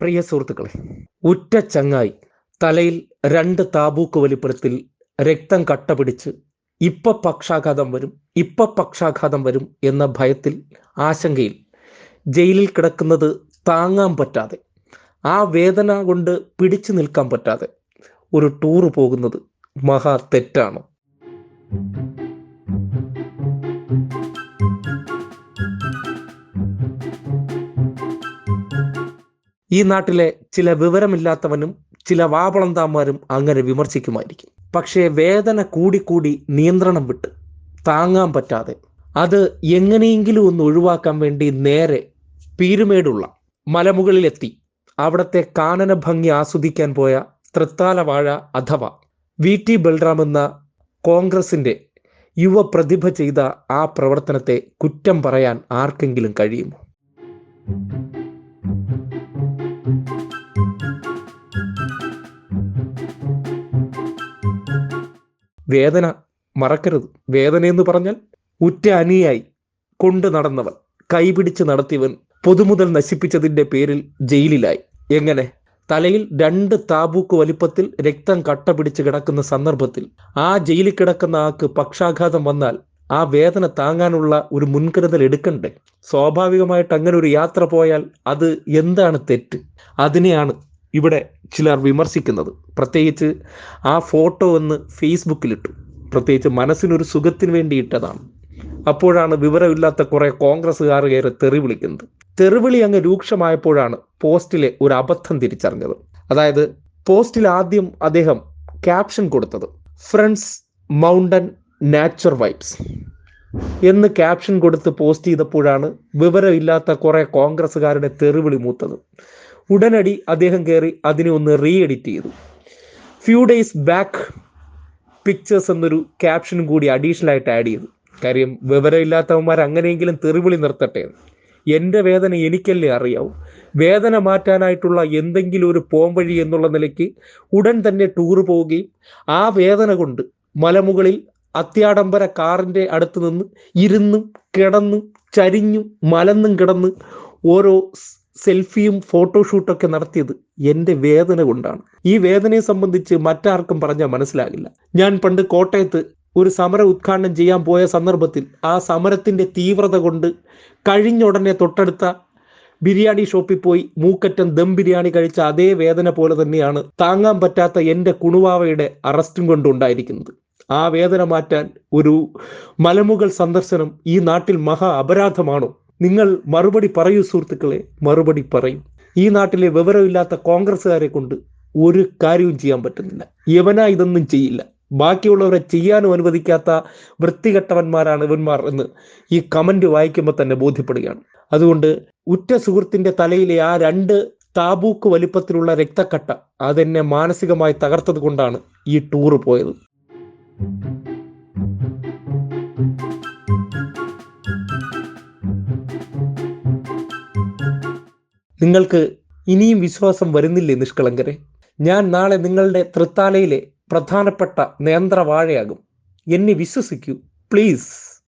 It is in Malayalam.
പ്രിയ സുഹൃത്തുക്കളെ ഉറ്റ ചങ്ങായി തലയിൽ രണ്ട് താബൂക്ക് വലിപ്പത്തിൽ രക്തം കട്ട പിടിച്ച് ഇപ്പ പക്ഷാഘാതം വരും ഇപ്പ പക്ഷാഘാതം വരും എന്ന ഭയത്തിൽ ആശങ്കയിൽ ജയിലിൽ കിടക്കുന്നത് താങ്ങാൻ പറ്റാതെ ആ വേദന കൊണ്ട് പിടിച്ചു നിൽക്കാൻ പറ്റാതെ ഒരു ടൂറ് പോകുന്നത് മഹാ തെറ്റാണോ. ഈ നാട്ടിലെ ചില വിവരമില്ലാത്തവനും ചില വാപളന്താന്മാരും അങ്ങനെ വിമർശിക്കുമായിരിക്കും. പക്ഷേ വേദന കൂടിക്കൂടി നിയന്ത്രണം വിട്ട് താങ്ങാൻ പറ്റാതെ അത് എങ്ങനെയെങ്കിലും ഒന്ന് ഒഴിവാക്കാൻ വേണ്ടി നേരെ പീരുമേടുള്ള മലമുകളിലെത്തി. അവിടത്തെ കാനന ഭംഗി ആസ്വദിക്കാൻ പോയ തൃത്താല വാഴ അഥവാ വി. ടി. ബൽറാം എന്ന കോൺഗ്രസിന്റെ യുവ പ്രതിഭ ചെയ്ത ആ പ്രവർത്തനത്തെ കുറ്റം പറയാൻ ആർക്കെങ്കിലും കഴിയുമോ? വേദന മറക്കരുത്. വേദന എന്ന് പറഞ്ഞാൽ ഉറ്റ അനിയായി കൊണ്ടു നടന്നവൻ കൈപിടിച്ച് നടത്തിയവൻ പൊതുമുതൽ നശിപ്പിച്ചതിന്റെ പേരിൽ ജയിലിലായി. എങ്ങനെ? തലയിൽ രണ്ട് താബൂക്ക് വലിപ്പത്തിൽ രക്തം കട്ട പിടിച്ച് കിടക്കുന്ന സന്ദർഭത്തിൽ ആ ജയിലിൽ കിടക്കുന്ന ആൾക്ക് പക്ഷാഘാതം വന്നാൽ ആ വേദന താങ്ങാനുള്ള ഒരു മുൻകരുതൽ എടുക്കണ്ടേ? സ്വാഭാവികമായിട്ട് അങ്ങനെ ഒരു യാത്ര പോയാൽ അത് എന്താണ് തെറ്റ്? അതിനെയാണ് ഇവിടെ ചിലർ വിമർശിക്കുന്നത്. പ്രത്യേകിച്ച് ആ ഫോട്ടോ ഒന്ന് ഫേസ്ബുക്കിലിട്ടു. പ്രത്യേകിച്ച് മനസ്സിനൊരു സുഖത്തിന് വേണ്ടി ഇട്ടതാണ്. അപ്പോഴാണ് വിവരമില്ലാത്ത കുറെ കോൺഗ്രസ്സുകാർ കയറി തെറി വിളിക്കുന്നത്. തെറിവിളി അങ്ങ് രൂക്ഷമായപ്പോഴാണ് പോസ്റ്റിലെ ഒരു അബദ്ധം തിരിച്ചറിഞ്ഞത്. അതായത് പോസ്റ്റിൽ ആദ്യം അദ്ദേഹം ക്യാപ്ഷൻ കൊടുത്തത് ഫ്രണ്ട്സ് മൗണ്ടൻ നാച്ചർ വൈബ്സ് എന്ന് ക്യാപ്ഷൻ കൊടുത്ത് പോസ്റ്റ് ചെയ്തപ്പോഴാണ് വിവരമില്ലാത്ത കുറെ കോൺഗ്രസ്സുകാരുടെ തെറിവിളി മൂത്തത്. ഉടനടി അദ്ദേഹം കയറി അതിനെ ഒന്ന് റീ എഡിറ്റ് ചെയ്തു. ഫ്യൂ ഡേയ്സ് ബാക്ക് പിക്ചേഴ്സ് എന്നൊരു ക്യാപ്ഷനും കൂടി അഡീഷണൽ ആയിട്ട് ആഡ് ചെയ്തു. കാര്യം വിവരമില്ലാത്തവന്മാർ അങ്ങനെയെങ്കിലും തെറിവിളി നിർത്തട്ടെ എന്റെ വേദന എനിക്കല്ലേ അറിയാവൂ. വേദന മാറ്റാനായിട്ടുള്ള എന്തെങ്കിലും ഒരു പോംവഴി എന്നുള്ള നിലയ്ക്ക് ഉടൻ തന്നെ ടൂർ പോവുകയും ആ വേദന കൊണ്ട് മലമുകളിൽ അത്യാഡംബര കാറിന്റെ അടുത്ത് നിന്ന് ഇരുന്നും കിടന്നും ചരിഞ്ഞും മലന്നും കിടന്ന് ഓരോ സെൽഫിയും ഫോട്ടോഷൂട്ടൊക്കെ നടത്തിയത് എന്റെ വേദന കൊണ്ടാണ്. ഈ വേദനയെ സംബന്ധിച്ച് മറ്റാർക്കും പറഞ്ഞാൽ മനസ്സിലാകില്ല. ഞാൻ പണ്ട് കോട്ടയത്ത് ഒരു സമരം ഉദ്ഘാടനം ചെയ്യാൻ പോയ സന്ദർഭത്തിൽ ആ സമരത്തിന്റെ തീവ്രത കൊണ്ട് കഴിഞ്ഞ ഉടനെ തൊട്ടടുത്ത ബിരിയാണി ഷോപ്പിൽ പോയി മൂക്കറ്റം ദം ബിരിയാണി കഴിച്ച അതേ വേദന പോലെ തന്നെയാണ് താങ്ങാൻ പറ്റാത്ത എന്റെ കുണുവാവയുടെ അറസ്റ്റും കൊണ്ടുണ്ടായിരിക്കുന്നത്. ആ വേദന മാറ്റാൻ ഒരു മലമുകൾ സന്ദർശനം ഈ നാട്ടിൽ മഹാ അപരാധമാണോ? നിങ്ങൾ മറുപടി പറയൂ സുഹൃത്തുക്കളെ മറുപടി പറയും. ഈ നാട്ടിലെ വിവരമില്ലാത്ത കോൺഗ്രസ്സുകാരെ കൊണ്ട് ഒരു കാര്യവും ചെയ്യാൻ പറ്റുന്നില്ല. യവന ഇതൊന്നും ചെയ്യില്ല. ബാക്കിയുള്ളവരെ ചെയ്യാനും അനുവദിക്കാത്ത വൃത്തികെട്ടവന്മാരാണ് ഇവന്മാർ എന്ന് ഈ കമന്റ് വായിക്കുമ്പോൾ തന്നെ ബോധ്യപ്പെടുകയാണ്. അതുകൊണ്ട് ഉറ്റ സുഹൃത്തിന്റെ തലയിലെ ആ രണ്ട് താബൂക്ക് വലിപ്പത്തിലുള്ള രക്തക്കട്ട അതെന്നെ മാനസികമായി തകർത്തത് കൊണ്ടാണ് ഈ ടൂറ് പോയത്. നിങ്ങൾക്ക് ഇനിയും വിശ്വാസം വരുന്നില്ലേ നിഷ്കളങ്കരെ? ഞാൻ നാളെ നിങ്ങളുടെ തൃത്താലയിലെ പ്രധാനപ്പെട്ട നേന്ത്രവാഴയാകും. എന്നെ വിശ്വസിക്കൂ പ്ലീസ്.